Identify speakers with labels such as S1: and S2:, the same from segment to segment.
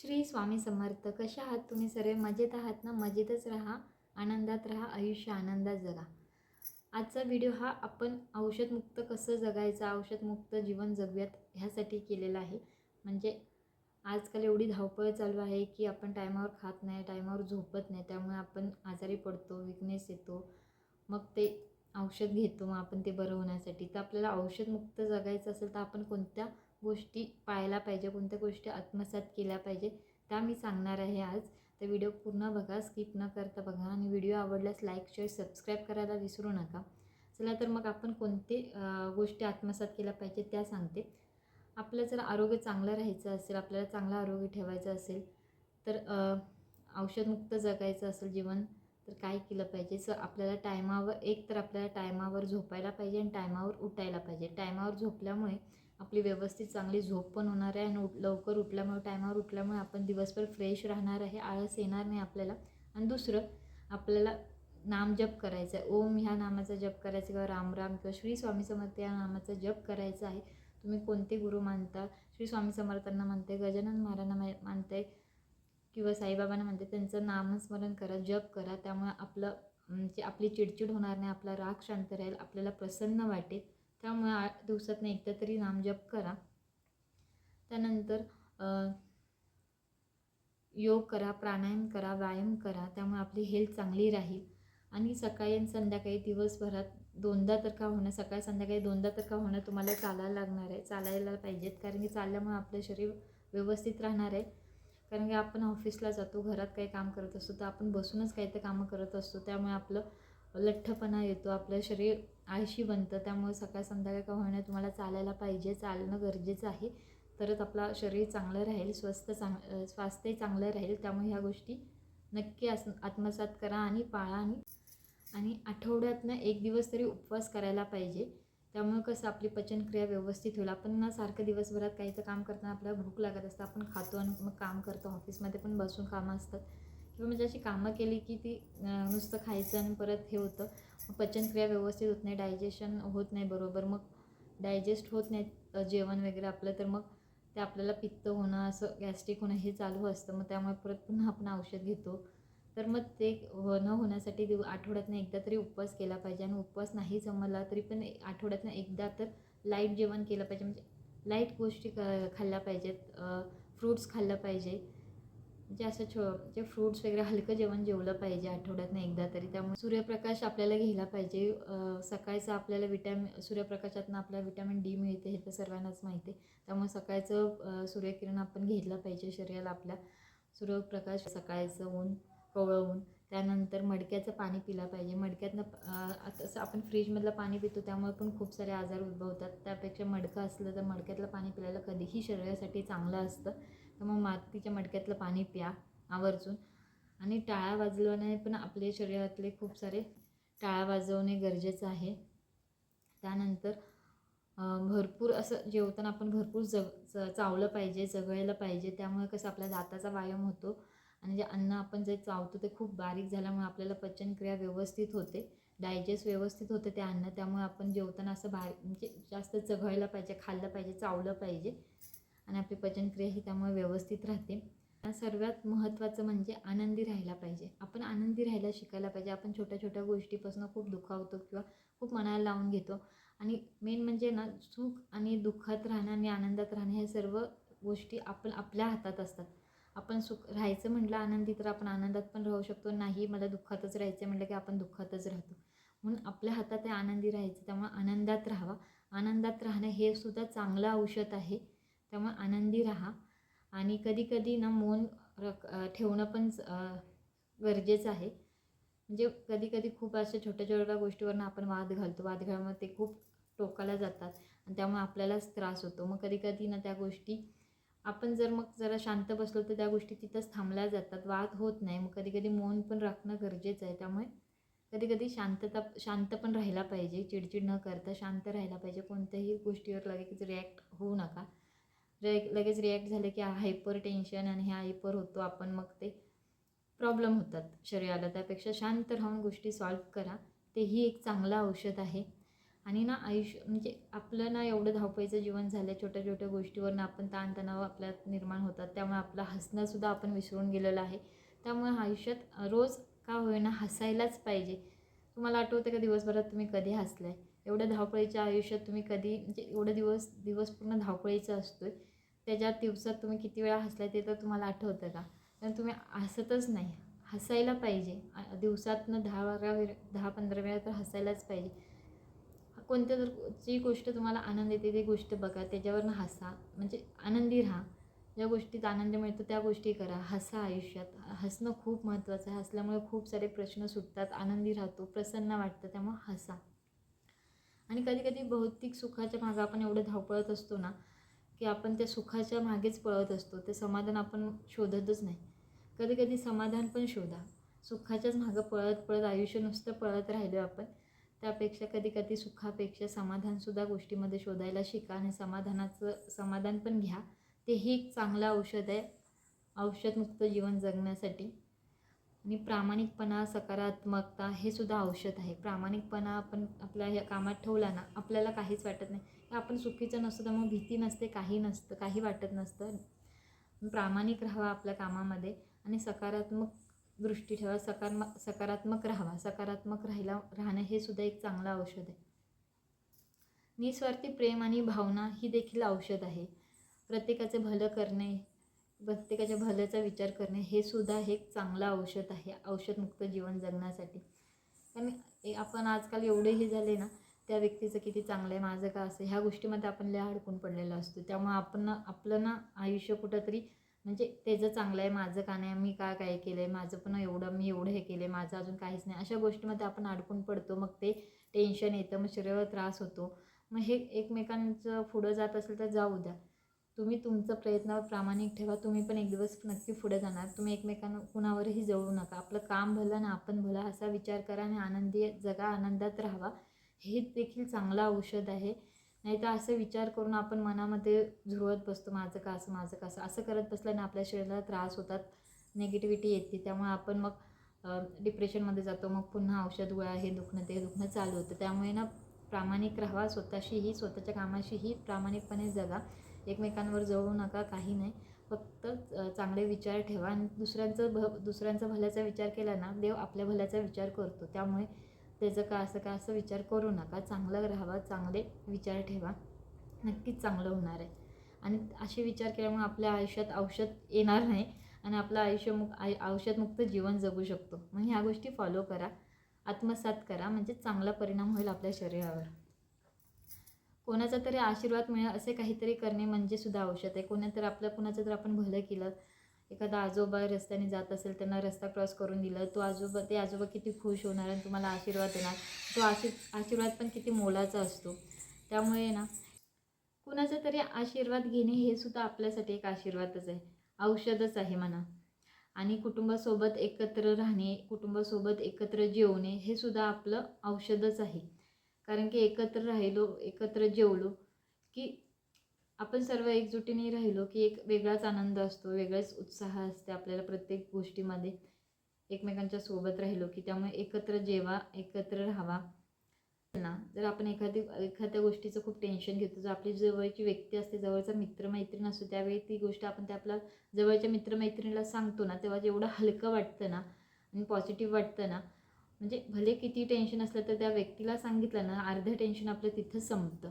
S1: श्री स्वामी समर्थ कशा आहात तुम्ही सर्व? मजेत आहात ना? मजेतच राहा आनंदात राहा आयुष्य आनंदात जगा. आजचा व्हिडिओ हा आपण औषधमुक्त कसं जगायचं औषधमुक्त जीवन जगूयात ह्यासाठी केलेला आहे. म्हणजे आजकाल एवढी धावपळ चालू आहे की आपण टायमावर खात नाही टायमावर झोपत नाही. त्यामुळे आपण आजारी पडतो विकनेस येतो. मग ते औषध घेतो मग आपण ते बरं होण्यासाठी. तर आपल्याला औषधमुक्त जगायचं असेल तर आपण कोणत्या गोष्टी पाळायला पाहिजे कोणत्या गोष्टी आत्मसात केल्या पाहिजे त्या मी सांगणार आहे आज. तर व्हिडिओ पूर्ण बघा स्किप न करता बघा आणि व्हिडिओ आवडल्यास लाईक शेअर सबस्क्राईब करायला विसरू नका. चला तर मग आपण कोणते गोष्टी आत्मसात केल्या पाहिजे त्या सांगते. आपलं जर आरोग्य चांगलं राहायचं असेल आपल्याला चांगलं आरोग्य ठेवायचं असेल तर औषधमुक्त जगायचं असेल जीवन तर काय केलं पाहिजे? सर आपल्याला टायमावर एक तर आपल्याला टायमावर झोपायला पाहिजे आणि टायमावर उठायला पाहिजे. टायमावर झोपल्यामुळे आपली व्यवस्थित चांगली झोप पण होणार आहे आणि उठ लवकर उठल्यामुळे टायमावर उठल्यामुळे आपण दिवसभर फ्रेश राहणार आहे आळस येणार नाही आपल्याला. आणि दुसरं आपल्याला नाम जप करायचं आहे. ओम ह्या नामाचा जप करायचा किंवा राम राम किंवा श्री स्वामी समर्थ या नामाचा जप करायचा आहे. तुम्ही कोणते गुरु मानता? श्री स्वामी समर्थांना मानते गजानन महाराजांना मा मानते किंवा साईबाबांना म्हणते त्यांचं नामस्मरण करा जप करा. त्यामुळे आपलं म्हणजे आपली चिडचिड होणार नाही आपला राग शांत राहील आपल्याला प्रसन्न वाटेल. त्यामुळे आ दिवसातनं एकदा तरी नामजप करा. त्यानंतर योग करा प्राणायाम करा व्यायाम करा त्यामुळे आपली हेल्थ चांगली राहील. आणि सकाळी आणि संध्याकाळी दिवसभरात दोनदा तर का होणं सकाळी संध्याकाळी दोनदा तर का होणं तुम्हाला चालायला लागणार आहे. चालायला पाहिजेत कारण की चालल्यामुळे आपलं शरीर व्यवस्थित राहणार आहे. कारण की आपण ऑफिसला जातो घरात काही काम करत असतो तर आपण बसूनच काही तर कामं करत असतो. त्यामुळे आपलं लठ्ठपणा येतो आपलं शरीर आळशी बनतं. त्यामुळे सकाळ संध्याकाळ का होईना तुम्हाला चालायला पाहिजे. चालणं गरजेचं आहे. तरच आपला शरीर चांगलं राहील स्वस्थ चांग स्वास्थ्य चांगलं राहील. त्यामुळे ह्या गोष्टी नक्की आस आत्मसात करा आणि पाळा आणि आणि आठवड्यातनं एक दिवस तरी उपवास करायला पाहिजे. त्यामुळे कसं आपली पचनक्रिया व्यवस्थित होईल. आपण ना सारखं दिवसभरात काही तर काम करताना आपल्याला भूक लागत असतं. आपण खातो आणि मग काम करतो. ऑफिसमध्ये पण बसून कामं असतात. किंवा म्हणजे अशी कामं केली की ती नुसतं खायचं आणि परत हे होतं पचनक्रिया व्यवस्थित होत नाही डायजेशन होत नाही बरोबर मग डायजेस्ट होत नाही जेवण वगैरे आपलं तर मग ते आपल्याला पित्त होणं असं गॅस्ट्रिक होणं हे चालू असतं मग त्यामुळे परत पुन्हा आपण औषध घेतो. तर मग ते हो, न होण्यासाठी दिव आठवड्यातनं एकदा तरी उपवास केला पाहिजे आणि उपवास नाही जमला तरी पण आठवड्यातनं एकदा तर लाइट जेवण केलं पाहिजे म्हणजे लाइट गोष्टी क खाल्ल्या पाहिजेत फ्रूट्स खाल्लं पाहिजे. म्हणजे असं छो म्हणजे फ्रूट्स वगैरे हलकं जेवण जेवलं पाहिजे आठवड्यातनं एकदा तरी. त्यामुळे सूर्यप्रकाश आपल्याला घ्यायला पाहिजे. सकाळचं आपल्याला विटॅमिन सूर्यप्रकाशातनं आपल्याला विटॅमिन डी मिळते हे तर सर्वांनाच माहिती आहे. त्यामुळे सकाळचं सूर्यकिरण आपण घेतलं पाहिजे शरीराला आपल्या. सूर्यप्रकाश सकाळचं ऊन कोवळं त्यानंतर मडक्याचं पाणी पिलं पाहिजे. मडक्यातनं आता असं आपण फ्रीजमधलं पाणी पितो त्यामुळे पण खूप सारे आजार उद्भवतात. त्यापेक्षा मडकं असलं तर मडक्यातलं पाणी पिल्याला कधीही शरीरासाठी चांगलं असतं. तर मग मातीच्या मडक्यातलं पाणी प्या आवर्जून. आणि टाळ्या वाजवण्याने पण आपले शरीरातले खूप सारे टाळ्या वाजवणे गरजेचं आहे. त्यानंतर भरपूर असं जेवताना आपण भरपूर जग चावलं पाहिजे जगळलं पाहिजे. त्यामुळे कसं आपल्या दाताचा व्यायाम होतो. आणि जे अन्न आपण जे चावतो ते खूप बारीक झाल्यामुळे आपल्याला पचनक्रिया व्यवस्थित होते. डायजेस्ट व्यवस्थित होते ते अन्न. त्यामुळे आपण जेवताना असं बारीक म्हणजे जास्त चघळलं पाहिजे खाल्लं पाहिजे चावलं पाहिजे. आणि आपली पचनक्रिया ही त्यामुळे व्यवस्थित राहते. सर्वात महत्त्वाचं म्हणजे आनंदी राहायला पाहिजे. आपण आनंदी राहायला शिकायला पाहिजे. आपण छोट्या छोट्या गोष्टीपासून खूप दुखावतो किंवा खूप मनाला लावून घेतो. आणि मेन म्हणजे ना सुख आणि दुःखात राहणं आणि आनंदात राहणं हे सर्व गोष्टी आपण आपल्या हातात असतात. आपण सुख राहायचं म्हटलं आनंदी तर आपण आनंदात पण राहू शकतो. नाही मला दुःखातच राहायचं म्हटलं की आपण दुःखातच राहतो. म्हणून आपल्या हातात आहे आनंदी राहायचं. त्यामुळे आनंदात राहावा. आनंदात राहणं हे सुद्धा चांगलं औषध आहे. त्यामुळे आनंदी राहा. आणि कधीकधी ना मौन रक ठेवणं पण गरजेचं आहे. म्हणजे कधीकधी खूप अशा छोट्या छोट्या गोष्टीवरनं आपण वाद घालतो. वाद घालल्यामुळे ते खूप टोकाला जातात आणि त्यामुळे आपल्यालाच त्रास होतो. मग कधीकधी ना त्या गोष्टी आपण जर मग जरा शांत बसलो तर त्या गोष्टी तिथंच थांबल्या जातात. वाद होत नाही. मग कधीकधी मौन पण राखणं गरजेचं आहे. त्यामुळे कधीकधी शांतता शांत पण राहायला पाहिजे. चिडचिड न करता शांत राहायला पाहिजे. कोणत्याही गोष्टीवर लगेच रिॲक्ट होऊ नका. रे लगेच रिॲक्ट झालं की हायपर टेन्शन आणि हे हायपर होतो आपण मग ते प्रॉब्लेम होतात शरीराला. त्यापेक्षा शांत राहून गोष्टी सॉल्व करा. तेही एक चांगलं औषध आहे. आणि ना आयुष्य म्हणजे आपलं ना एवढं धावपळीचं जीवन झालं छोट्या छोट्या गोष्टीवरनं आपण ताणतणाव आपल्यात निर्माण होतात. त्यामुळे आपलं हसणंसुद्धा आपण विसरून गेलेलं आहे. त्यामुळे आयुष्यात रोज का होईना हसायलाच पाहिजे. तुम्हाला आठवतं का दिवसभरात तुम्ही कधी हसलाय? एवढ्या धावपळीच्या आयुष्यात तुम्ही कधी म्हणजे एवढं दिवस दिवस पूर्ण धावपळीचा असतो आहे त्याच्यात दिवसात तुम्ही किती वेळा हसला ते तर तुम्हाला आठवतं का? कारण तुम्ही हसतच नाही. हसायला पाहिजे. दिवसातनं दहा बारा वेळ दहा पंधरा वेळा तर हसायलाच पाहिजे. कोणत्या तर जी गोष्ट तुम्हाला आनंद येते ती गोष्ट बघा. त्याच्यावरनं हसा. म्हणजे आनंदी राहा. ज्या गोष्टीत आनंद मिळतो त्या गोष्टी करा. हसा आयुष्यात. हसणं खूप महत्त्वाचं आहे. हसल्यामुळे खूप सारे प्रश्न सुटतात. आनंदी राहतो. प्रसन्न वाटतं. त्यामुळे हसा. आणि कधी कधी भौतिक सुखाच्या मागं आपण एवढं धावपळत असतो ना की आपण त्या सुखाच्या मागेच पळत असतो. ते समाधान आपण शोधतच नाही. कधी कधी समाधान पण शोधा. सुखाच्याच मागं पळत पळत आयुष्य नुसतं पळत राहिलो आपण. त्यापेक्षा कधी कधी सुखापेक्षा समाधानसुद्धा गोष्टीमध्ये शोधायला शिका आणि समाधानाचं समाधान पण घ्या. तेही एक चांगलं औषध आहे. औषधमुक्त जीवन जगण्यासाठी. आणि प्रामाणिकपणा सकारात्मकता हे सुद्धा औषध आहे. प्रामाणिकपणा आपण आपल्या ह्या कामात ठेवला ना आपल्याला काहीच वाटत नाही. आपण चुकीचं नसतो त्यामुळे भीती नसते काही नसतं काही वाटत नसतं. प्रामाणिक राहावा आपल्या कामामध्ये आणि सकारात्मक दृष्टी ठेवा सकारात्मक सकारात्मक राहावा. सकारात्मक राहिला राहणं हे सुद्धा एक चांगलं औषध आहे. निस्वार्थी प्रेम आणि भावना ही देखील औषध आहे. प्रत्येकाचे भलं करणे प्रत्येकाच्या भल्याचा विचार करणे हे सुद्धा हे एक चांगलं औषध आहे. औषधमुक्त जीवन जगण्यासाठी. कारण आपण आजकाल एवढे हे झाले ना त्या व्यक्तीचं किती चांगलं आहे माझं का असं ह्या गोष्टीमध्ये आपण लय अडकून पडलेलो असतो. त्यामुळे आपण आपलं ना आयुष्य कुठंतरी म्हणजे त्याचं चांगलं आहे माझं का नाही मी का काय केलं आहे माझं पण एवढं मी एवढं हे केलं आहे माझं अजून काहीच नाही. अशा गोष्टीमध्ये आपण अडकून पडतो मग ते टेन्शन येतं मग शरीरावर त्रास होतो. मग हे एकमेकांचं पुढं जात असेल तर जाऊ द्या. तुम्ही तुमचं प्रयत्नावर प्रामाणिक ठेवा. तुम्ही पण एक दिवस नक्की पुढे जाणार. तुम्ही एकमेकांना कुणावरही जळू नका. आपलं काम भलं ना आपण भलं असा विचार करा आणि आनंदी जगा आनंदात राहावा. हे देखील चांगलं औषध आहे. नाही तर असं विचार करून आपण मनामध्ये झुरवत बसतो माझं का असं माझं का असं. असं करत बसल्याने आपल्या शरीराला त्रास होतात निगेटिव्हिटी येते. त्यामुळे आपण मग डिप्रेशनमध्ये जातो. मग पुन्हा औषध गोळ्या हे दुखणं ते दुखणं चालू होतं. त्यामुळे ना प्रामाणिक राहा. स्वतःशीही स्वतःच्या कामाशीही प्रामाणिकपणे जगा. एकमेकांवर जळू नका काही नाही. फक्त चांगले विचार ठेवा. आणि दुसऱ्यांचं भ दुसऱ्यांचा भल्याचा विचार केला ना देव आपल्या भल्याचा विचार करतो. त्यामुळे त्याचं का असं का असं विचार करू नका. चांगलं राहावा चांगले विचार ठेवा. नक्कीच चांगलं होणार आहे. आणि असे विचार केल्यामुळे आपल्या आयुष्यात औषध येणार नाही आणि आपलं आयुष्य मुक आय औषधमुक्त जीवन जगू शकतो. मग ह्या गोष्टी फॉलो करा. आत्मसात करा. म्हणजे चांगला परिणाम होईल आपल्या शरीरावर. कोणाचा तरी आशीर्वाद मिळेल असे काहीतरी करणे म्हणजे सुद्धा औषध आहे. कोणा तर आपलं कोणाचं तर आपण भलं केलं एखादा आजोबा रस्त्याने जात असेल त्यांना रस्ता क्रॉस करून दिलं तो आजोबा ते आजोबा किती खुश होणार आणि तुम्हाला आशीर्वाद देणार. तो आशीर् आशीर्वाद पण किती मोलाचा असतो. त्यामुळे ना कुणाचा तरी आशीर्वाद घेणे हे सुद्धा आपल्यासाठी एक आशीर्वादच आहे. औषधच आहे म्हणा. आणि कुटुंबासोबत एकत्र राहणे कुटुंबासोबत एकत्र जेवणे हे सुद्धा आपलं औषधच आहे. कारण की एकत्र राहिलो एकत्र जेवलो की आपण सर्व एकजुटीने राहिलो की एक वेगळाच आनंद असतो वेगळाच उत्साह असते आपल्याला प्रत्येक गोष्टीमध्ये. एकमेकांच्या सोबत राहिलो की त्यामुळे एकत्र जेवा एकत्र राहावा. ना जर आपण एखादी एखाद्या गोष्टीचं खूप टेन्शन घेतो जर आपली जवळची व्यक्ती असते जवळचा मित्रमैत्रीण असतो त्यावेळी ती गोष्ट आपण त्या आपल्या जवळच्या मित्रमैत्रिणीला सांगतो ना तेव्हा जेवढं हलकं वाटतं ना आणि पॉझिटिव्ह वाटतं ना म्हणजे भले किती टेन्शन असलं तर त्या व्यक्तीला सांगितलं ना अर्धं टेन्शन आपलं तिथं संपतं.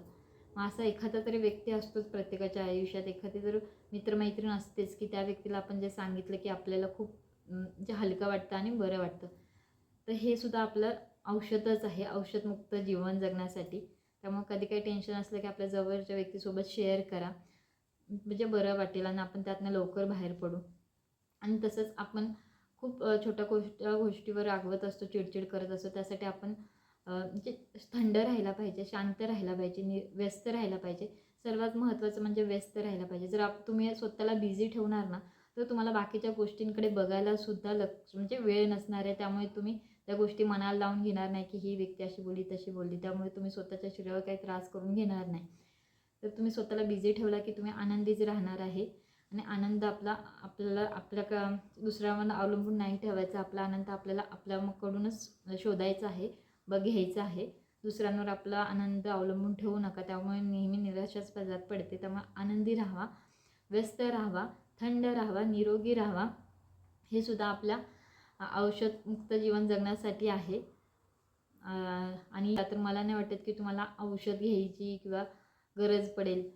S1: असा एखादा तरी व्यक्ती असतोच प्रत्येकाच्या आयुष्यात. एखादी जर मित्रमैत्रीण असतेच की त्या व्यक्तीला आपण जे सांगितलं की आपल्याला खूप म्हणजे हलकं वाटतं आणि बरं वाटतं. तर हे सुद्धा आपलं औषधच आहे. औषधमुक्त जीवन जगण्यासाठी. त्यामुळे कधी काही टेन्शन असलं की आपल्या जवळच्या व्यक्तीसोबत शेअर करा. म्हणजे बरं वाटेल आणि आपण त्यातनं लवकर बाहेर पडू. आणि तसंच आपण खूप छोट्या गोष्ट गोष्टीवर रागवत असतो चिडचिड करत असतो. त्यासाठी आपण म्हणजे थंड राहायला पाहिजे शांत राहायला पाहिजे नि व्यस्त राहायला पाहिजे. सर्वात महत्त्वाचं म्हणजे व्यस्त राहायला पाहिजे. जर आप तुम्ही स्वतःला बिझी ठेवणार ना तर तुम्हाला बाकीच्या गोष्टींकडे बघायला सुद्धा लक्ष म्हणजे वेळ नसणार आहे. त्यामुळे तुम्ही त्या गोष्टी मनाला लावून घेणार नाही की ही व्यक्ती अशी बोलली तशी बोलली. त्यामुळे तुम्ही स्वतःच्या शरीरावर काही त्रास करून घेणार नाही. तर तुम्ही स्वतःला बिझी ठेवला की तुम्ही आनंदीच राहणार आहे. आणि आनंद आपला आपल्याला आपल्या का दुसऱ्यावर अवलंबून नाही ठेवायचा. आपला आनंद आपल्याला आपल्याकडूनच शोधायचा आहे. ब घ्यायचा आहे. दुसऱ्यांवर आपला आनंद अवलंबून ठेवू नका. त्यामुळे नेहमी निराशाच पदात पडते. त्यामुळे आनंदी राहावा व्यस्त राहावा थंड राहावा निरोगी राहावा हे सुद्धा आपल्या औषधमुक्त जीवन जगण्यासाठी आहे. आणि तर मला नाही वाटत की तुम्हाला औषध घ्यायची किंवा गरज पडेल.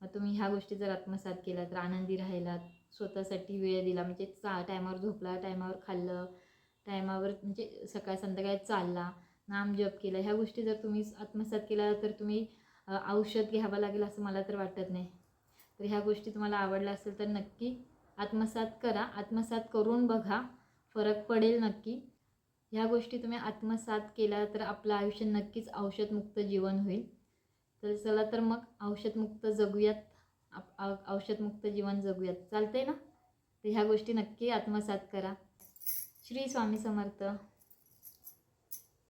S1: मग तुम्ही ह्या गोष्टी जर आत्मसात केल्या तर आनंदी राहिलात स्वतःसाठी वेळ दिला म्हणजे चा टायमावर झोपला टायमावर खाल्लं टायमावर म्हणजे सकाळ संध्याकाळी चालला नाम जप केला. ह्या गोष्टी जर तुम्ही आत्मसात केल्या तर तुम्ही औषध घ्यावं लागेल असं मला तर वाटत नाही. तर ह्या गोष्टी तुम्हाला आवडल्या असेल तर नक्की आत्मसात करा. आत्मसात करून बघा. फरक पडेल नक्की. ह्या गोष्टी तुम्ही आत्मसात केल्या तर आपलं आयुष्य नक्कीच औषधमुक्त जीवन होईल. तर चला तर मग औषधमुक्त जगूयात. आप- औ- औषधमुक्त जीवन जगूयात. चालतंय ना? तर ह्या गोष्टी नक्की आत्मसात करा. श्री स्वामी समर्थ.